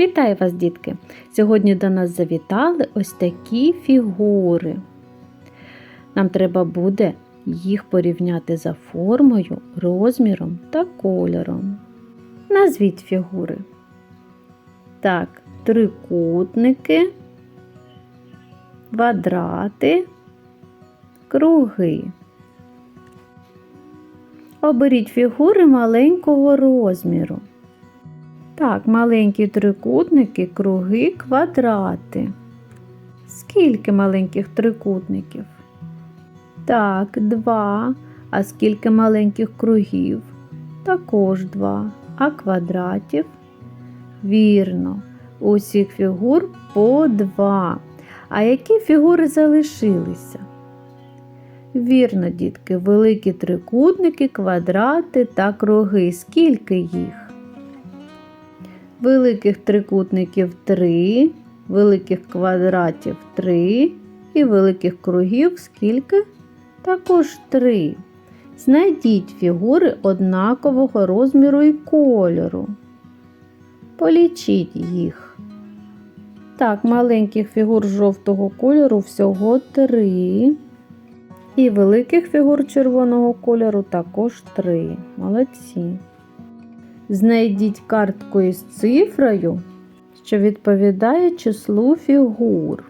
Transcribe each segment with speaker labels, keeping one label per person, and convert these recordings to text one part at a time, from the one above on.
Speaker 1: Вітаю вас, дітки! Сьогодні до нас завітали ось такі фігури. Нам треба буде їх порівняти за формою, розміром та кольором. Назвіть фігури. Так, трикутники, квадрати, круги. Оберіть фігури маленького розміру. Так, маленькі трикутники, круги, квадрати. Скільки маленьких трикутників? Так, два. А скільки маленьких кругів? Також два. А квадратів? Вірно, у всіх фігур по два. А які фігури залишилися? Вірно, дітки, великі трикутники, квадрати та круги. Скільки їх? Великих трикутників 3, великих квадратів 3 і великих кругів скільки? Також 3. Знайдіть фігури однакового розміру і кольору. Полічіть їх. Так, маленьких фігур жовтого кольору всього 3. І великих фігур червоного кольору також 3. Молодці. Знайдіть картку із цифрою, що відповідає числу фігур.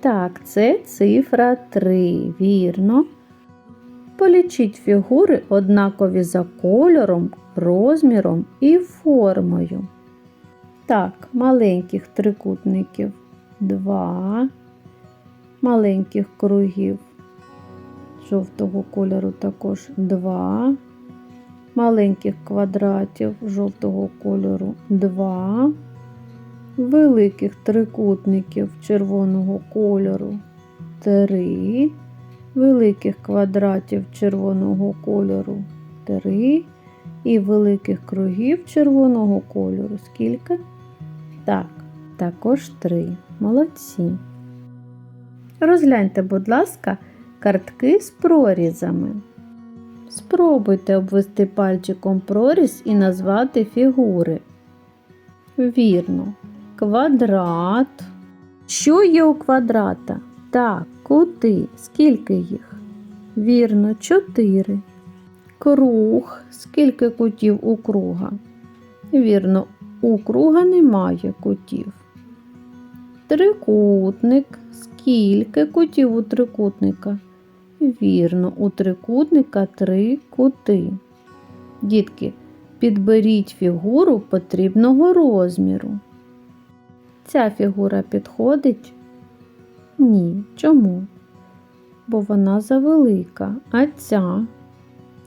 Speaker 1: Так, це цифра 3, вірно. Полічіть фігури однакові за кольором, розміром і формою. Так, маленьких трикутників 2, маленьких кругів жовтого кольору також 2 маленьких квадратів жовтого кольору 2, великих трикутників червоного кольору 3, великих квадратів червоного кольору 3 і великих кругів червоного кольору. Скільки? Так, також 3. Молодці. Розгляньте, будь ласка, картки з прорізами. Спробуйте обвести пальчиком проріз і назвати фігури. Вірно, квадрат. Що є у квадрата? Так, кути. Скільки їх? Вірно, чотири. Круг. Скільки кутів у круга? Вірно, у круга немає кутів. Трикутник. Скільки кутів у трикутника? Вірно, у трикутника три кути. Дітки, підберіть фігуру потрібного розміру. Ця фігура підходить? Ні. Чому? Бо вона завелика, а ця,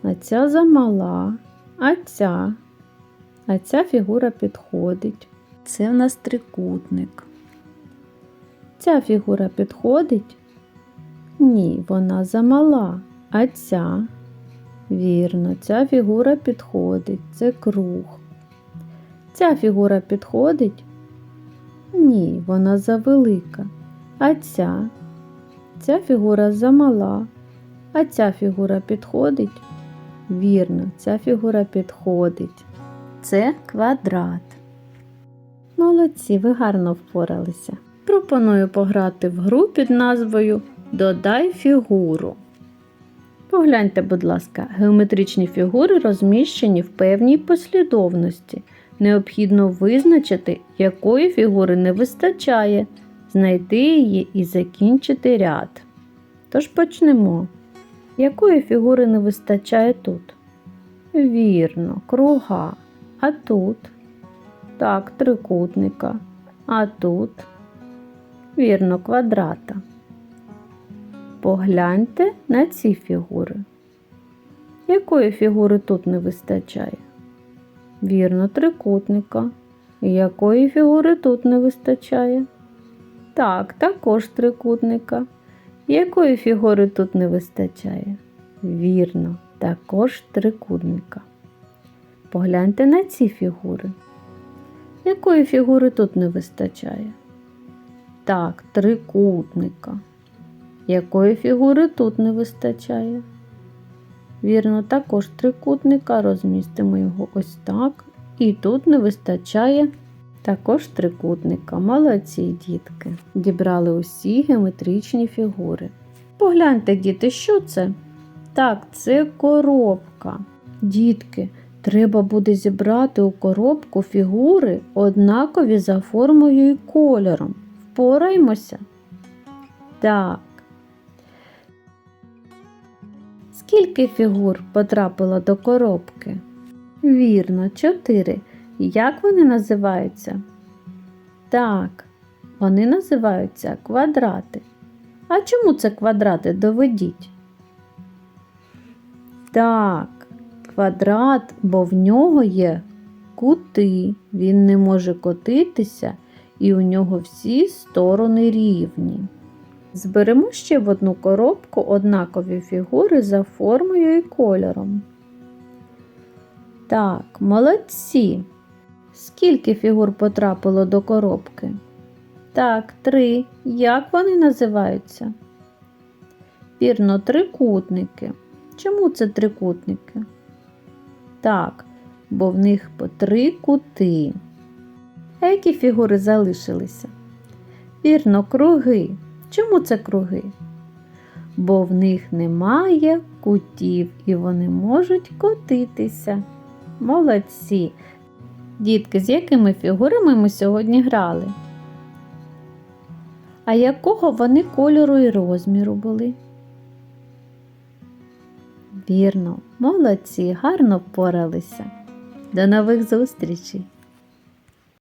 Speaker 1: а ця замала, а ця, а ця фігура підходить. Це в нас трикутник. Ця фігура підходить? Ні, вона замала. А ця? Вірно, ця фігура підходить. Це круг. Ця фігура підходить? Ні, вона завелика. А ця? Ця фігура замала. А ця фігура підходить? Вірно, ця фігура підходить. Це квадрат. Молодці, ви гарно впоралися. Пропоную пограти в гру під назвою Додай фігуру. Погляньте, будь ласка, геометричні фігури розміщені в певній послідовності. Необхідно визначити, якої фігури не вистачає, знайти її і закінчити ряд. Тож почнемо. Якої фігури не вистачає тут? Вірно, круга. А тут? Так, трикутника. А тут? Вірно, квадрата. Погляньте на ці фігури. Якої фігури тут не вистачає? Вірно, трикутника. Якої фігури тут не вистачає? Так, також трикутника. Якої фігури тут не вистачає? Вірно, також трикутника. Погляньте на ці фігури. Якої фігури тут не вистачає? Так, трикутника. Якої фігури тут не вистачає? Вірно, також трикутника розмістимо його ось так. І тут не вистачає Також трикутника. Молодці дітки. Дібрали усі геометричні фігури. Погляньте, діти, що це? Так, це коробка. Дітки, треба буде зібрати у коробку фігури, однакові за формою і кольором. Впораємося? Так. Скільки фігур потрапило до коробки? Вірно, чотири. Як вони називаються? Так, вони називаються квадрати. А чому це квадрати? Доведіть. Так, квадрат, бо в нього є кути, він не може котитися, і у нього всі сторони рівні. Зберемо ще в одну коробку однакові фігури за формою і кольором. Так, молодці. Скільки фігур потрапило до коробки? Так, три. Як вони називаються? Вірно, трикутники. Чому це трикутники? Так, бо в них по три кути. А які фігури залишилися? Вірно, круги. Чому це круги? Бо в них немає кутів і вони можуть котитися. Молодці! Дітки, з якими фігурами ми сьогодні грали? А якого вони кольору і розміру були? Вірно, молодці, гарно впоралися. До нових зустрічей!